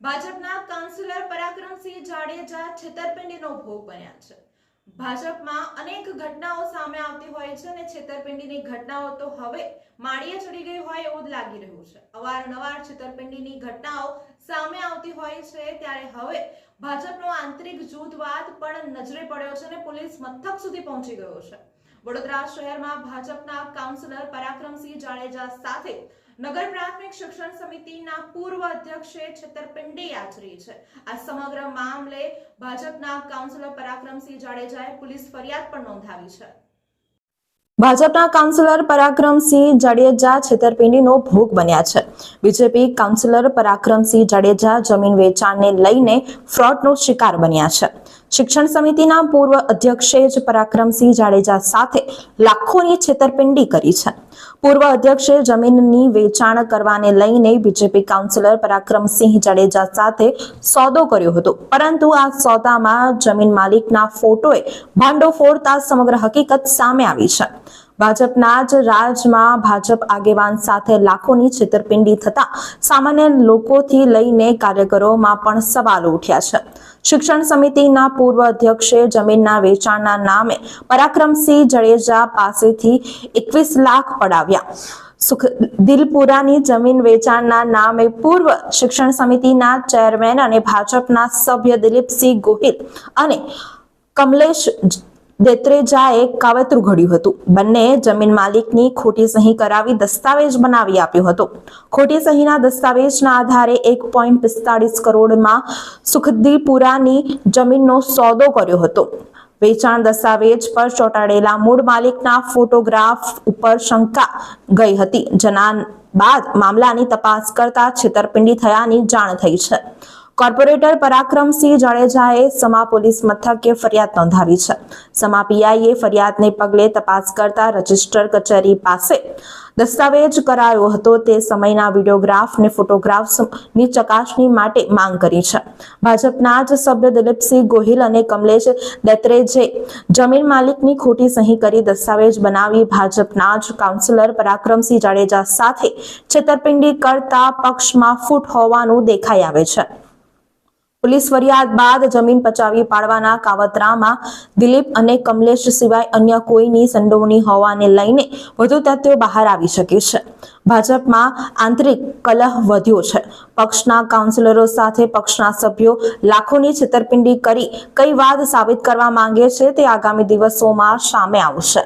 ભાજપના કાઉન્સિલર પરાક્રમસિંહ જાડેજા છેતરપિંડીનો ભોગ બન્યા છે. ભાજપમાં અનેક ઘટનાઓ સામે આવતી હોય છે અને છેતરપિંડીની ઘટનાઓ તો હવે માળીએ ચડી ગઈ હોય એવું જ લાગી રહ્યું છે. અવારનવાર છેતરપિંડીની ઘટનાઓ સામે આવતી હોય છે ત્યારે હવે ભાજપનો આંતરિક જૂથવાદ પણ નજરે પડ્યો છે અને પોલીસ મથક સુધી પહોંચી ગયો છે. વડોદરા શહેરમાં ભાજપના કાઉન્સિલર પરાક્રમસિંહ જાડેજા સાથે નગર પ્રાથમિક શિક્ષણ સમિતિના પૂર્વ અધ્યક્ષે છેતરપિંડી આચરી છે. આ સમગ્ર મામલે ભાજપના કાઉન્સિલર પરાક્રમસિંહ જાડેજાએ પોલીસ ફરિયાદ પણ નોંધાવી છે. ભાજપના કાઉન્સિલર પરાક્રમસિંહ જાડેજા છેતરપિંડીનો ભોગ બન્યા છે. બીજેપી કાઉન્સિલર પરાક્રમસિંહ જાડેજા જમીન વેચાણને લઈને ફ્રોડનો શિકાર બન્યા છે. શિક્ષણ સમિતિના પૂર્વ અધ્યક્ષે જ પરાક્રમસિંહ જાડેજા સાથે લાખોની છેતરપિંડી કરી છે. પૂર્વ અધ્યક્ષે જમીનની વેચાણ કરવાને લઈને બીજેપી કાઉન્સિલર પરાક્રમસિંહ જાડેજા સાથે સોદો કર્યો હતો. પરંતુ આ સોદામાં જમીન માલિકના ફોટોએ ભાંડો ફોડતા સમગ્ર હકીકત સામે આવી છે. ભાજપના જ રાજમાં ભાજપ આગેવાન સાથે લાખોની છેતરપિંડી થતા સામાન્ય લોકોથી લઈને કાર્યકરોમાં પણ સવાલો ઉઠ્યા છે. શિક્ષણ સમિતિના પૂર્વ અધ્યક્ષે જમીનના વેચાણના નામે પરાક્રમસિંહ જડેજા પાસેથી એકવીસ લાખ પડાવ્યા. સુખ, દિલપુરાની જમીન વેચાણના નામે પૂર્વ શિક્ષણ સમિતિના ચેરમેન અને ભાજપના સભ્ય દિલીપસિંહ ગોહિલ અને કમલેશ દેત્રેજાએ કાવતરું ઘડ્યું હતું. બંને જમીન માલિકની ખોટી સહી કરાવી દસ્તાવેજ બનાવી આપ્યો હતો. ખોટી સહીના દસ્તાવેજના આધારે એક પોઈન્ટ પિસ્તાળીસ કરોડમાં સુખદીપુરાની જમીનનો સોદો કર્યો હતો. વેચાણ દસ્તાવેજ પર ચોંટાડેલા મૂળ માલિકના ફોટોગ્રાફ ઉપર શંકા ગઈ હતી. જેના બાદ મામલાની તપાસ કરતા છેતરપિંડી થયાની જાણ થઈ છે. કોર્પોરેટર પરાક્રમસિંહ જાડેજાએ સમા પોલીસ મથકે ફરિયાદ નોંધાવી છે. સમા પીઆઈએ ફરિયાદને પગલે તપાસ કરતા રજિસ્ટર કચેરી પાસે દસ્તાવેજ કરાયો હતો. તે સમયના વિડીયોગ્રાફ ને ફોટોગ્રાફની ચકાસણી માટે માંગ કરી છે. ભાજપના જ સભ્ય દિલીપસિંહ ગોહિલ અને કમલેશ દત્રેજે જમીન માલિકની ખોટી સહી કરી દસ્તાવેજ બનાવી ભાજપના જ કાઉન્સિલર પરાક્રમસિંહ જાડેજા સાથે છેતરપિંડી કરતા પક્ષમાં ફૂટ હોવાનું દેખાઈ આવે છે. પોલીસ ફરિયાદ બાદ જમીન પચાવી પાડવાના કાવતરામાં દિલીપ અને કમલેશ સિવાય અન્ય કોઈની સંડોવણી હોવાને લઈને વધુ તથ્યો બહાર આવી શકે છે. ભાજપમાં આંતરિક કલહ વધ્યો છે. પક્ષના કાઉન્સિલરો સાથે પક્ષના સભ્યો લાખોની છેતરપિંડી કરી કઈ વાત સાબિત કરવા માંગે છે તે આગામી દિવસોમાં સામે આવશે.